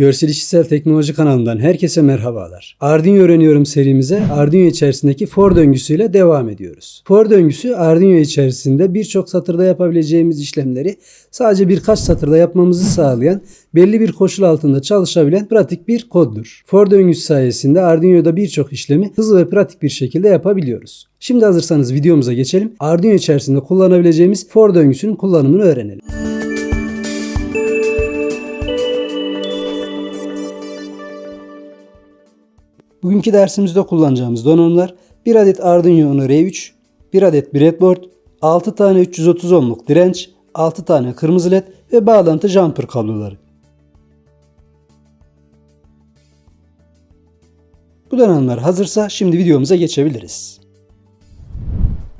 Görsel İşitsel Teknoloji kanalından herkese merhabalar. Arduino öğreniyorum serimize Arduino içerisindeki for döngüsüyle devam ediyoruz. For döngüsü Arduino içerisinde birçok satırda yapabileceğimiz işlemleri sadece birkaç satırda yapmamızı sağlayan belli bir koşul altında çalışabilen pratik bir koddur. For döngüsü sayesinde Arduino'da birçok işlemi hızlı ve pratik bir şekilde yapabiliyoruz. Şimdi hazırsanız videomuza geçelim. Arduino içerisinde kullanabileceğimiz for döngüsünün kullanımını öğrenelim. Bugünkü dersimizde kullanacağımız donanımlar 1 adet Arduino Uno R3, 1 adet breadboard, 6 tane 330 ohmluk direnç, 6 tane kırmızı led ve bağlantı jumper kabloları. Bu donanımlar hazırsa şimdi videomuza geçebiliriz.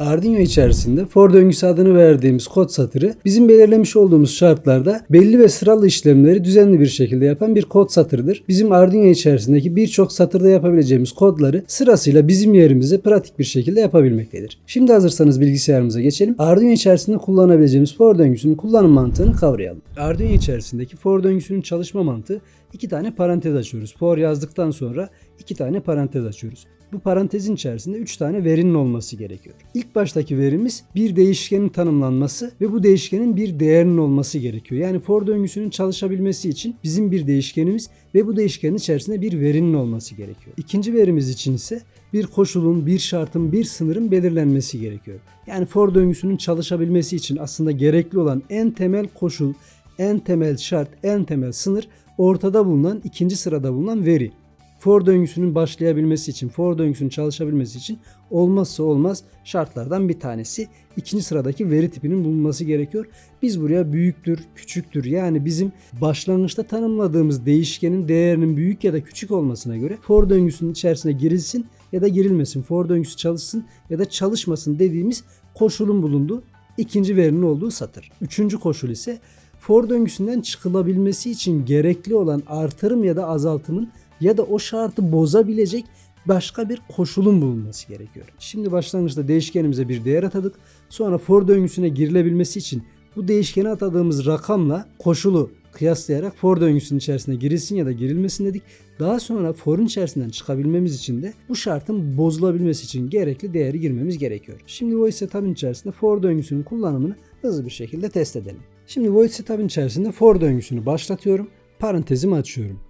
Arduino içerisinde for döngüsü adını verdiğimiz kod satırı bizim belirlemiş olduğumuz şartlarda belli ve sıralı işlemleri düzenli bir şekilde yapan bir kod satırıdır. Bizim Arduino içerisindeki birçok satırda yapabileceğimiz kodları sırasıyla bizim yerimize pratik bir şekilde yapabilmektedir. Şimdi hazırsanız bilgisayarımıza geçelim. Arduino içerisinde kullanabileceğimiz for döngüsünün kullanım mantığını kavrayalım. Arduino içerisindeki for döngüsünün çalışma mantığı iki tane parantez açıyoruz. For yazdıktan sonra iki tane parantez açıyoruz. Bu parantezin içerisinde 3 tane verinin olması gerekiyor. İlk baştaki verimiz bir değişkenin tanımlanması ve bu değişkenin bir değerinin olması gerekiyor. Yani for döngüsünün çalışabilmesi için bizim bir değişkenimiz ve bu değişkenin içerisinde bir verinin olması gerekiyor. İkinci verimiz için ise bir koşulun, bir şartın, bir sınırın belirlenmesi gerekiyor. Yani for döngüsünün çalışabilmesi için aslında gerekli olan en temel koşul, en temel şart, en temel sınır ortada bulunan ikinci sırada bulunan veri for döngüsünün başlayabilmesi için, for döngüsünün çalışabilmesi için olmazsa olmaz şartlardan bir tanesi. ikinci sıradaki veri tipinin bulunması gerekiyor. Biz buraya büyüktür, küçüktür yani bizim başlangıçta tanımladığımız değişkenin değerinin büyük ya da küçük olmasına göre for döngüsünün içerisine girilsin ya da girilmesin, for döngüsü çalışsın ya da çalışmasın dediğimiz koşulun bulunduğu ikinci verinin olduğu satır. Üçüncü koşul ise for döngüsünden çıkılabilmesi için gerekli olan artırım ya da azaltımın ya da o şartı bozabilecek başka bir koşulun bulunması gerekiyor. Şimdi başlangıçta değişkenimize bir değer atadık. Sonra for döngüsüne girilebilmesi için bu değişkene atadığımız rakamla koşulu kıyaslayarak for döngüsünün içerisine girilsin ya da girilmesin dedik. Daha sonra forun içerisinden çıkabilmemiz için de bu şartın bozulabilmesi için gerekli değeri girmemiz gerekiyor. Şimdi void setup'ın içerisinde for döngüsünün kullanımını hızlı bir şekilde test edelim. Şimdi void setup'ın içerisinde for döngüsünü başlatıyorum. Parantezimi açıyorum.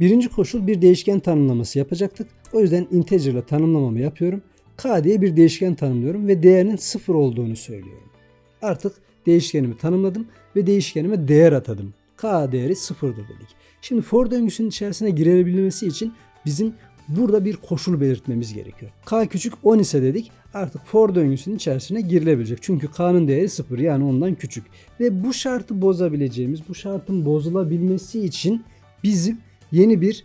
Birinci koşul bir değişken tanımlaması yapacaktık. O yüzden integer ile tanımlamamı yapıyorum. K diye bir değişken tanımlıyorum ve değerinin sıfır olduğunu söylüyorum. Artık değişkenimi tanımladım ve değişkenime değer atadım. K değeri sıfırdır dedik. Şimdi for döngüsünün içerisine girebilmesi için bizim burada bir koşul belirtmemiz gerekiyor. K küçük 10 ise dedik artık for döngüsünün içerisine girilebilecek. Çünkü K'nın değeri 0 yani ondan küçük. Ve bu şartı bozabileceğimiz, bu şartın bozulabilmesi için bizim yeni bir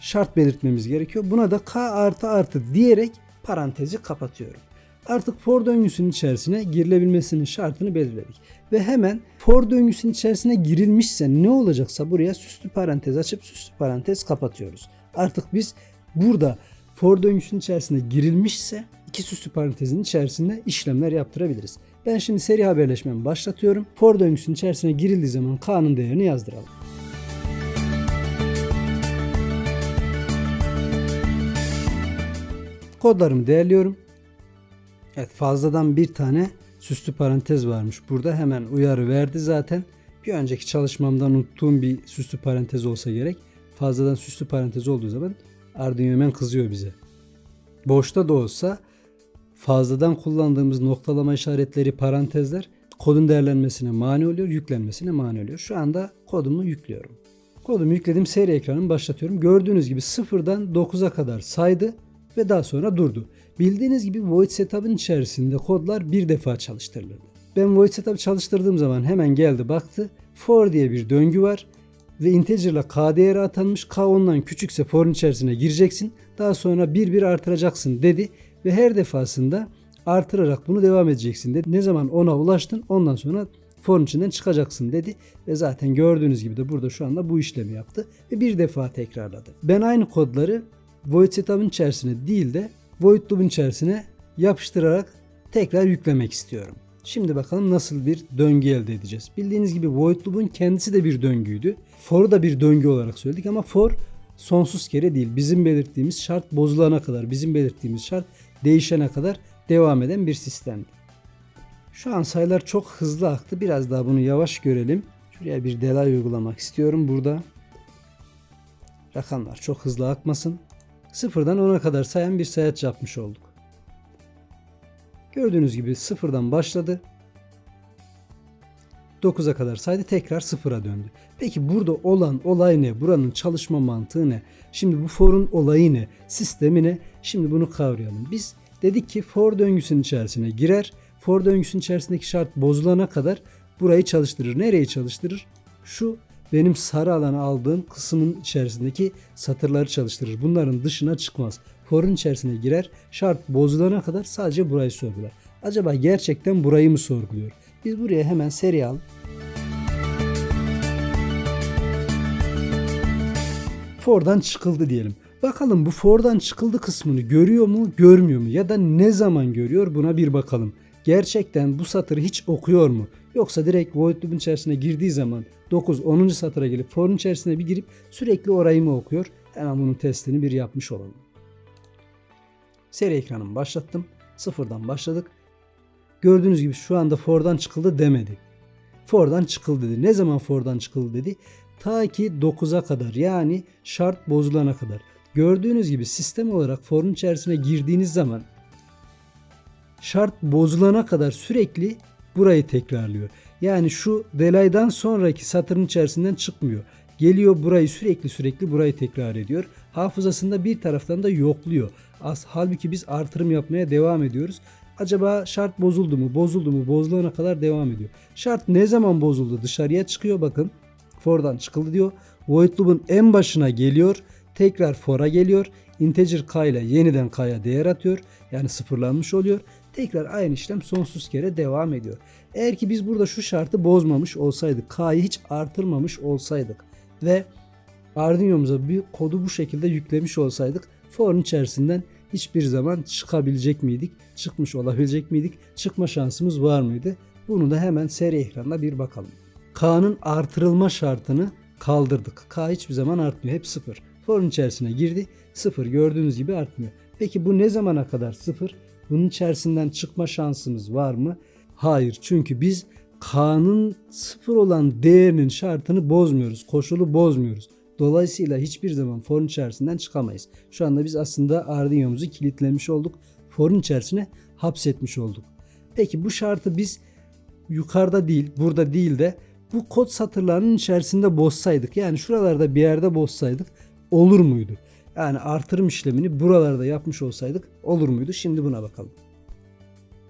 şart belirtmemiz gerekiyor. Buna da k artı artı diyerek parantezi kapatıyorum. Artık for döngüsünün içerisine girilebilmesinin şartını belirledik. Ve hemen for döngüsünün içerisine girilmişse ne olacaksa buraya süslü parantez açıp süslü parantez kapatıyoruz. Artık biz burada for döngüsünün içerisine girilmişse iki süslü parantezin içerisinde işlemler yaptırabiliriz. Ben şimdi seri haberleşmemi başlatıyorum. For döngüsünün içerisine girildiği zaman k'nın değerini yazdıralım. Kodlarımı değerliyorum. Evet fazladan bir tane süslü parantez varmış. Burada hemen uyarı verdi zaten. Bir önceki çalışmamdan unuttuğum bir süslü parantez olsa gerek. Fazladan süslü parantez olduğu zaman Arduino hemen kızıyor bize. Boşta da olsa fazladan kullandığımız noktalama işaretleri parantezler kodun değerlenmesine mani oluyor, yüklenmesine mani oluyor. Şu anda kodumu yüklüyorum. Kodumu yükledim, seri ekranımı başlatıyorum. Gördüğünüz gibi sıfırdan 9'a kadar saydı ve daha sonra durdu. Bildiğiniz gibi void setup'ın içerisinde kodlar bir defa çalıştırılır. Ben void setup çalıştırdığım zaman hemen geldi baktı. For diye bir döngü var ve integer ile k değeri atanmış. K ondan küçükse for'un içerisine gireceksin. Daha sonra bir bir artıracaksın dedi ve her defasında artırarak bunu devam edeceksin dedi. Ne zaman ona ulaştın ondan sonra for'un içinden çıkacaksın dedi ve zaten gördüğünüz gibi de burada şu anda bu işlemi yaptı ve bir defa tekrarladı. Ben aynı kodları void setup'ın içerisine değil de void loop'un içerisine yapıştırarak tekrar yüklemek istiyorum. Şimdi bakalım nasıl bir döngü elde edeceğiz. Bildiğiniz gibi void loop'un kendisi de bir döngüydü. For'u da bir döngü olarak söyledik ama for sonsuz kere değil. Bizim belirttiğimiz şart bozulana kadar, bizim belirttiğimiz şart değişene kadar devam eden bir sistemdi. Şu an sayılar çok hızlı aktı. Biraz daha bunu yavaş görelim. Şuraya bir delay uygulamak istiyorum burada. Rakamlar çok hızlı akmasın. Sıfırdan 10'a kadar sayan bir sayaç yapmış olduk. Gördüğünüz gibi sıfırdan başladı. 9'a kadar saydı tekrar sıfıra döndü. Peki burada olan olay ne? Buranın çalışma mantığı ne? Şimdi bu for'un olayı ne? Sistemi ne? Şimdi bunu kavrayalım. Biz dedik ki for döngüsünün içerisine girer. For döngüsünün içerisindeki şart bozulana kadar burayı çalıştırır. Nereyi çalıştırır? Şu benim sarı alanı aldığım kısmın içerisindeki satırları çalıştırır. Bunların dışına çıkmaz. For'un içerisine girer. Şart bozulana kadar sadece burayı sorgular. Acaba gerçekten burayı mı sorguluyor? Biz buraya hemen serial for'dan çıkıldı diyelim. Bakalım bu for'dan çıkıldı kısmını görüyor mu, görmüyor mu ya da ne zaman görüyor buna bir bakalım. Gerçekten bu satırı hiç okuyor mu? Yoksa direkt void loop'un içerisine girdiği zaman 9 10. satıra gelip for'un içerisine bir girip sürekli orayı mı okuyor? Hemen bunun testini bir yapmış olalım. Seri ekranımı başlattım. Sıfırdan başladık. Gördüğünüz gibi şu anda for'dan çıkıldı demedi. For'dan çıkıldı dedi. Ne zaman for'dan çıkıldı dedi? Ta ki 9'a kadar yani şart bozulana kadar. Gördüğünüz gibi sistem olarak for'un içerisine girdiğiniz zaman şart bozulana kadar sürekli burayı tekrarlıyor. Yani şu delaydan sonraki satırın içerisinden çıkmıyor. Geliyor burayı sürekli sürekli burayı tekrar ediyor. Hafızasında bir taraftan da yokluyor. As halbuki biz artırım yapmaya devam ediyoruz. Acaba şart bozuldu mu? Bozuldu mu? Bozulana kadar devam ediyor. Şart ne zaman bozuldu? Dışarıya çıkıyor bakın. For'dan çıkıldı diyor. Void loop'un en başına geliyor. Tekrar for'a geliyor. Integer k ile yeniden k'ya değer atıyor. Yani sıfırlanmış oluyor. Tekrar aynı işlem sonsuz kere devam ediyor. Eğer ki biz burada şu şartı bozmamış olsaydık, k'yı hiç artırmamış olsaydık ve Arduino'muza bir kodu bu şekilde yüklemiş olsaydık for'un içerisinden hiçbir zaman çıkabilecek miydik? Çıkmış olabilecek miydik? Çıkma şansımız var mıydı? Bunu da hemen seri ekranda bir bakalım. K'nın artırılma şartını kaldırdık. K hiçbir zaman artmıyor. Hep sıfır. For'un içerisine girdi. Sıfır gördüğünüz gibi artmıyor. Peki bu ne zamana kadar sıfır? Bunun içerisinden çıkma şansımız var mı? Hayır. Çünkü biz K'nın sıfır olan değerinin şartını bozmuyoruz. Koşulu bozmuyoruz. Dolayısıyla hiçbir zaman forun içerisinden çıkamayız. Şu anda biz aslında Arduino'muzu kilitlemiş olduk. Forun içerisine hapsetmiş olduk. Peki bu şartı biz yukarıda değil, burada değil de bu kod satırlarının içerisinde bozsaydık yani şuralarda bir yerde bozsaydık olur muydu? Yani artırım işlemini buralarda yapmış olsaydık olur muydu? Şimdi buna bakalım.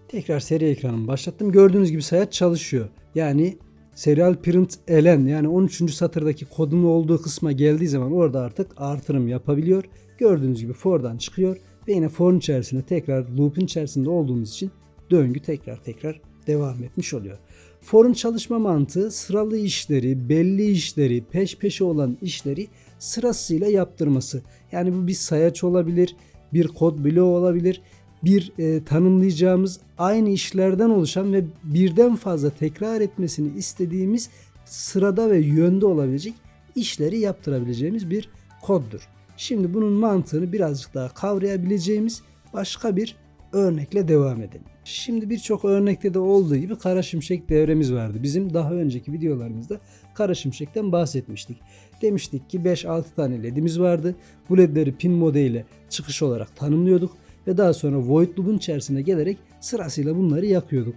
Tekrar seri ekranımı başlattım. Gördüğünüz gibi sayaç çalışıyor. Yani serial print elen yani 13. satırdaki kodun olduğu kısma geldiği zaman orada artık artırım yapabiliyor. Gördüğünüz gibi for'dan çıkıyor ve yine for'un içerisinde tekrar loop'un içerisinde olduğumuz için döngü tekrar tekrar devam etmiş oluyor. For'un çalışma mantığı sıralı işleri, belli işleri, peş peşe olan işleri sırasıyla yaptırması. Yani bu bir sayaç olabilir, bir kod bloğu olabilir, bir e, tanımlayacağımız aynı işlerden oluşan ve birden fazla tekrar etmesini istediğimiz sırada ve yönde olabilecek işleri yaptırabileceğimiz bir koddur. Şimdi bunun mantığını birazcık daha kavrayabileceğimiz başka bir örnekle devam edelim. Şimdi birçok örnekte de olduğu gibi kara şimşek devremiz vardı. Bizim daha önceki videolarımızda kara şimşekten bahsetmiştik. Demiştik ki 5-6 tane ledimiz vardı. Bu ledleri pin modeliyle çıkış olarak tanımlıyorduk ve daha sonra void loop'un içerisine gelerek sırasıyla bunları yakıyorduk.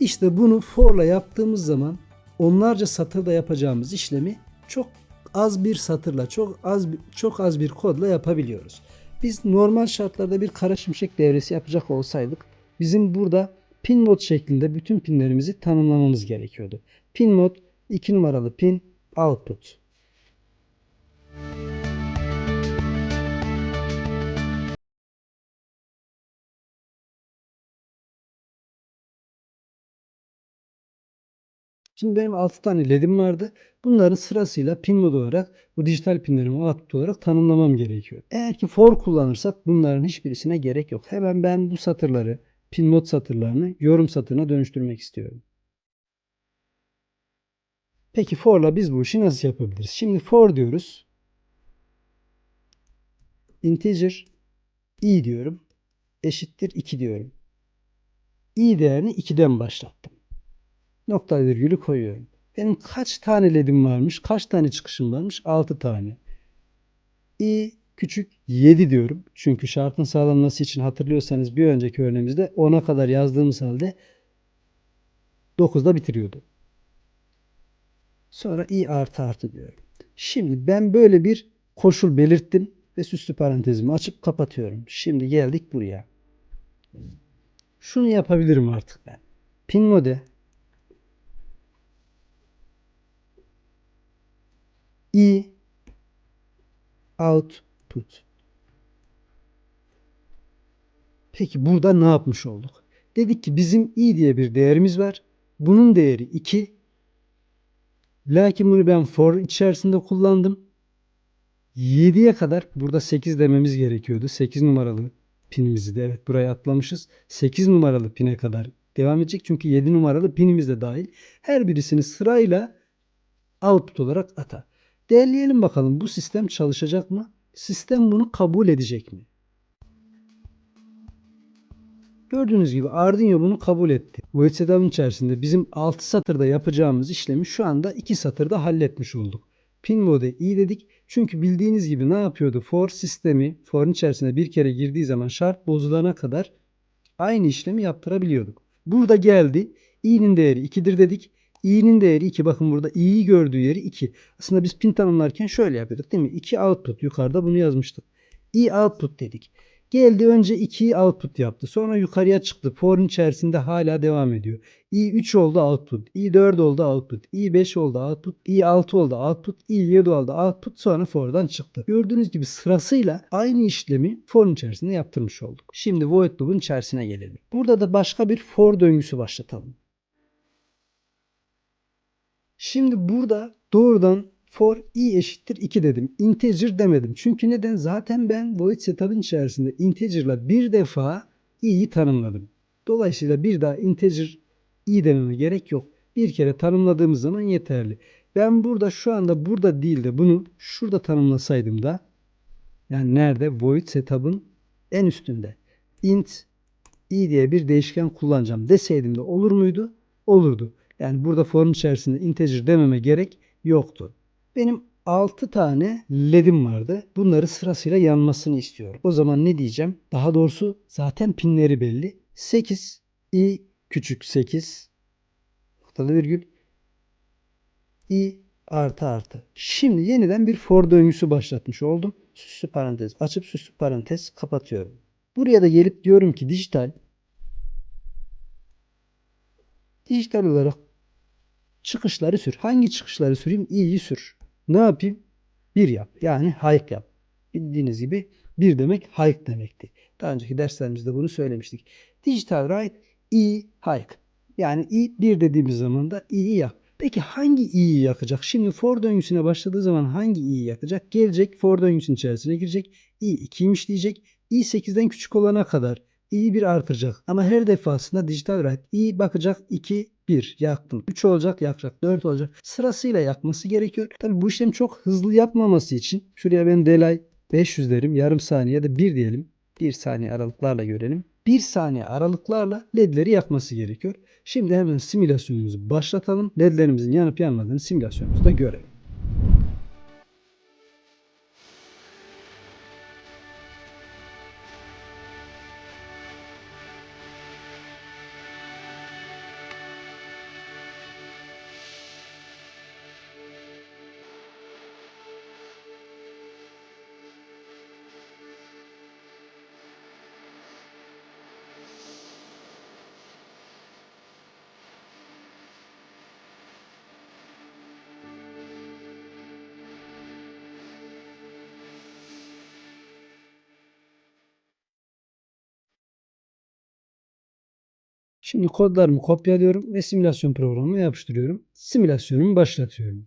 İşte bunu for'la yaptığımız zaman onlarca satırda yapacağımız işlemi çok az bir satırla, çok az çok az bir kodla yapabiliyoruz. Biz normal şartlarda bir kara şimşek devresi yapacak olsaydık bizim burada pin mod şeklinde bütün pinlerimizi tanımlamamız gerekiyordu. Pin mod 2 numaralı pin output. Şimdi benim 6 tane ledim vardı. Bunların sırasıyla pin mod olarak bu dijital pinlerimi output olarak tanımlamam gerekiyor. Eğer ki for kullanırsak bunların hiçbirisine gerek yok. Hemen ben bu satırları pin mod satırlarını yorum satırına dönüştürmek istiyorum. Peki for'la biz bu işi nasıl yapabiliriz? Şimdi for diyoruz. Integer i diyorum. Eşittir 2 diyorum. i değerini 2'den başlattım. Nokta virgülü koyuyorum. Benim kaç tane ledim varmış? Kaç tane çıkışım varmış? 6 tane. i küçük 7 diyorum. Çünkü şartın sağlanması için hatırlıyorsanız bir önceki örneğimizde 10'a kadar yazdığımız halde 9'da bitiriyordu. Sonra i artı artı diyorum. Şimdi ben böyle bir koşul belirttim ve süslü parantezimi açıp kapatıyorum. Şimdi geldik buraya. Şunu yapabilirim artık ben. Pin mode i output. Peki burada ne yapmış olduk? Dedik ki bizim i diye bir değerimiz var. Bunun değeri 2. Lakin bunu ben for içerisinde kullandım. 7'ye kadar burada 8 dememiz gerekiyordu. 8 numaralı pinimizi de evet buraya atlamışız. 8 numaralı pine kadar devam edecek. Çünkü 7 numaralı pinimiz de dahil. Her birisini sırayla output olarak ata. Değerleyelim bakalım bu sistem çalışacak mı? Sistem bunu kabul edecek mi? Gördüğünüz gibi Arduino bunu kabul etti. Bu setup'ın içerisinde bizim 6 satırda yapacağımız işlemi şu anda 2 satırda halletmiş olduk. Pin mode iyi dedik. Çünkü bildiğiniz gibi ne yapıyordu? For sistemi for'un içerisine bir kere girdiği zaman şart bozulana kadar aynı işlemi yaptırabiliyorduk. Burada geldi. i'nin değeri 2'dir dedik. İ'nin değeri 2. Bakın burada i'yi gördüğü yeri 2. Aslında biz pin tanımlarken şöyle yapıyorduk değil mi? 2 output. Yukarıda bunu yazmıştık. i output dedik. Geldi önce 2'yi output yaptı. Sonra yukarıya çıktı. For'un içerisinde hala devam ediyor. i3 oldu output. i4 oldu output. i5 oldu output. i6 oldu output. i7 oldu output. Sonra for'dan çıktı. Gördüğünüz gibi sırasıyla aynı işlemi for'un içerisinde yaptırmış olduk. Şimdi void loop'un içerisine gelelim. Burada da başka bir for döngüsü başlatalım. Şimdi burada doğrudan for i eşittir 2 dedim. Integer demedim. Çünkü neden? Zaten ben void setup'ın içerisinde integer'la bir defa i'yi tanımladım. Dolayısıyla bir daha integer i dememe gerek yok. Bir kere tanımladığımız zaman yeterli. Ben burada şu anda burada değil de bunu şurada tanımlasaydım da yani nerede? Void setup'ın en üstünde. int i diye bir değişken kullanacağım deseydim de olur muydu? Olurdu. Yani burada form içerisinde integer dememe gerek yoktu. Benim 6 tane ledim vardı. Bunları sırasıyla yanmasını istiyorum. O zaman ne diyeceğim? Daha doğrusu zaten pinleri belli. 8 i küçük 8 noktalı virgül i artı artı. Şimdi yeniden bir for döngüsü başlatmış oldum. Süslü parantez açıp süslü parantez kapatıyorum. Buraya da gelip diyorum ki dijital dijital olarak çıkışları sür. Hangi çıkışları süreyim? İ'yi sür. Ne yapayım? Bir yap. Yani hike yap. Bildiğiniz gibi bir demek hike demekti. Daha önceki derslerimizde bunu söylemiştik. Digital write i hike. Yani i bir dediğimiz zaman da i'yi yap. Peki hangi i'yi yakacak? Şimdi for döngüsüne başladığı zaman hangi i'yi yakacak? Gelecek for döngüsünün içerisine girecek. i 2'ymiş diyecek. i 8'den küçük olana kadar i'yi bir artıracak. Ama her defasında digital write i bakacak 2 1 yaktım. 3 olacak yakacak. 4 olacak. Sırasıyla yakması gerekiyor. Tabi bu işlem çok hızlı yapmaması için şuraya ben delay 500 derim. Yarım saniye de 1 diyelim. 1 saniye aralıklarla görelim. 1 saniye aralıklarla ledleri yakması gerekiyor. Şimdi hemen simülasyonumuzu başlatalım. Ledlerimizin yanıp yanmadığını simülasyonumuzda görelim. Şimdi kodlarımı kopyalıyorum ve simülasyon programına yapıştırıyorum. Simülasyonumu başlatıyorum.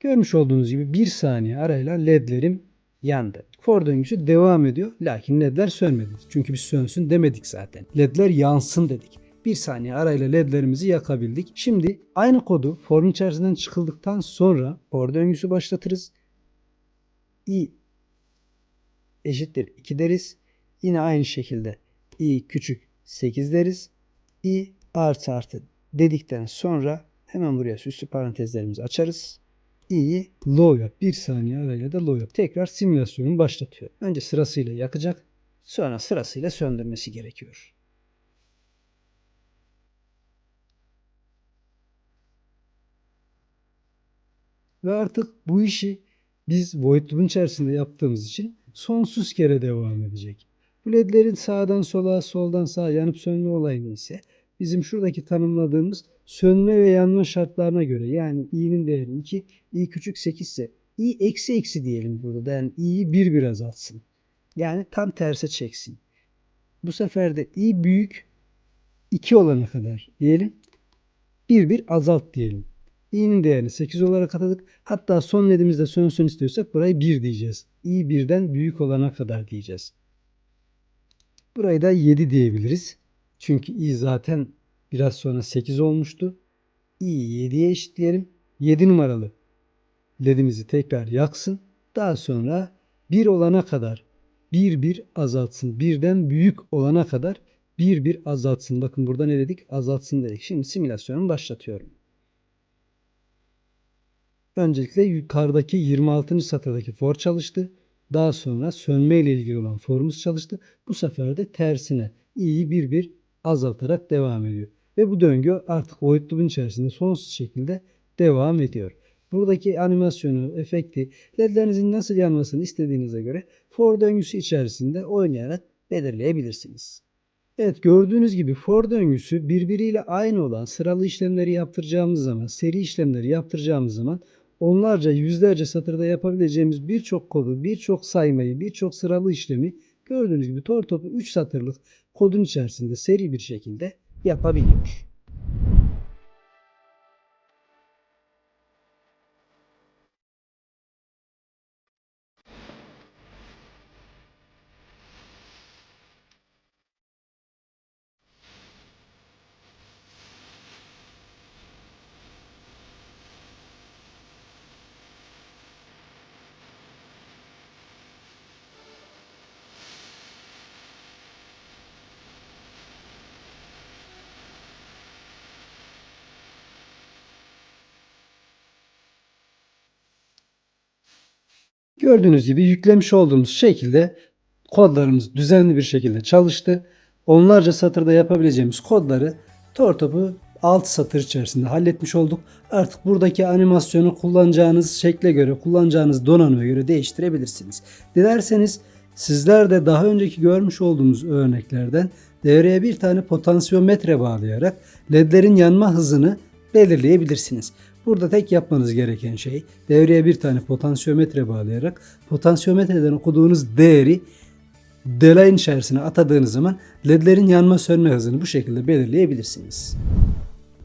Görmüş olduğunuz gibi bir saniye arayla ledlerim yandı. For döngüsü devam ediyor lakin ledler sönmedi. Çünkü biz sönsün demedik zaten. Ledler yansın dedik. Bir saniye arayla ledlerimizi yakabildik. Şimdi aynı kodu forun içerisinden çıkıldıktan sonra for döngüsü başlatırız. i eşittir 2 deriz. Yine aynı şekilde i küçük 8 deriz. i artı artı dedikten sonra hemen buraya süslü parantezlerimizi açarız. i'yi low yap. Bir saniye arayla da low yap. Tekrar simülasyonu başlatıyor. Önce sırasıyla yakacak. Sonra sırasıyla söndürmesi gerekiyor. Ve artık bu işi biz void içerisinde yaptığımız için sonsuz kere devam edecek. Bu ledlerin sağdan sola, soldan sağa yanıp sönme olayını ise bizim şuradaki tanımladığımız sönme ve yanma şartlarına göre yani i'nin değeri 2, i küçük 8 ise i eksi eksi diyelim burada. Yani i'yi bir bir azaltsın. Yani tam terse çeksin. Bu sefer de i büyük 2 olana kadar diyelim. Bir bir azalt diyelim. i'nin değerini 8 olarak atadık. Hatta son ledimizde sönsün istiyorsak burayı 1 diyeceğiz. i birden büyük olana kadar diyeceğiz. Burayı da 7 diyebiliriz. Çünkü i zaten biraz sonra 8 olmuştu. i'yi 7'ye eşitleyelim. 7 numaralı ledimizi tekrar yaksın. Daha sonra 1 olana kadar 1 1 azaltsın. Birden büyük olana kadar 1 1 azaltsın. Bakın burada ne dedik? Azaltsın dedik. Şimdi simülasyonumu başlatıyorum. Öncelikle yukarıdaki 26. satırdaki for çalıştı. Daha sonra sönme ile ilgili olan forumuz çalıştı. Bu sefer de tersine i'yi bir bir azaltarak devam ediyor. Ve bu döngü artık void loop'un içerisinde sonsuz şekilde devam ediyor. Buradaki animasyonu, efekti, ledlerinizin nasıl yanmasını istediğinize göre for döngüsü içerisinde oynayarak belirleyebilirsiniz. Evet gördüğünüz gibi for döngüsü birbiriyle aynı olan sıralı işlemleri yaptıracağımız zaman, seri işlemleri yaptıracağımız zaman onlarca, yüzlerce satırda yapabileceğimiz birçok kodu, birçok saymayı, birçok sıralı işlemi gördüğünüz gibi tor topu 3 satırlık kodun içerisinde seri bir şekilde yapabiliyor. Gördüğünüz gibi yüklemiş olduğumuz şekilde kodlarımız düzenli bir şekilde çalıştı. Onlarca satırda yapabileceğimiz kodları tortopu 6 satır içerisinde halletmiş olduk. Artık buradaki animasyonu kullanacağınız şekle göre, kullanacağınız donanıma göre değiştirebilirsiniz. Dilerseniz sizler de daha önceki görmüş olduğumuz örneklerden devreye bir tane potansiyometre bağlayarak ledlerin yanma hızını belirleyebilirsiniz. Burada tek yapmanız gereken şey devreye bir tane potansiyometre bağlayarak potansiyometreden okuduğunuz değeri delayın içerisine atadığınız zaman ledlerin yanma sönme hızını bu şekilde belirleyebilirsiniz.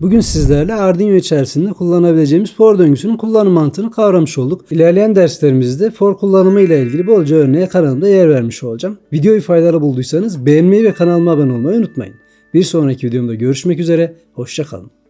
Bugün sizlerle Arduino içerisinde kullanabileceğimiz for döngüsünün kullanım mantığını kavramış olduk. İlerleyen derslerimizde for kullanımı ile ilgili bolca örneğe kanalımda yer vermiş olacağım. Videoyu faydalı bulduysanız beğenmeyi ve kanalıma abone olmayı unutmayın. Bir sonraki videomda görüşmek üzere, hoşçakalın.